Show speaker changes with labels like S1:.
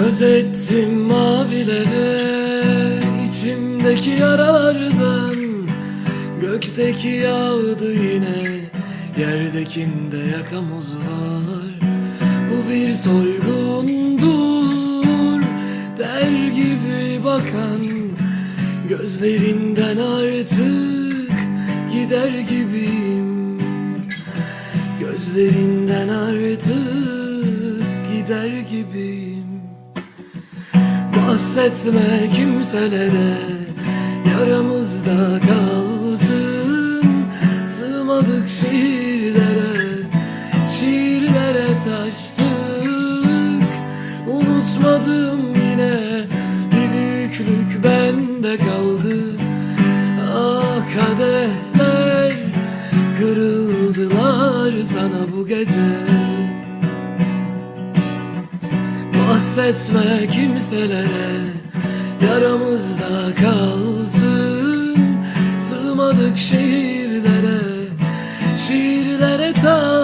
S1: Söz ettim mavilere içimdeki yaralardan. Gökteki yağdı yine Yerdekinde yakamoz var. Bu bir soygundur Der gibi bakan. Gözlerinden artık Gider gibiyim. Gözlerinden artık gider gibiyim Bahsetme kimselere Yaramızda kalsın. Sığmadık şiirlere Şiirlere taştık. Unutmadım yine Bir büyüklük bende kaldı. Ah kadehler Kırıldılar sana bu gece Bahsetme kimselere Yaramızda kalsın. Sığmadık şiirlere Şiirlere taştık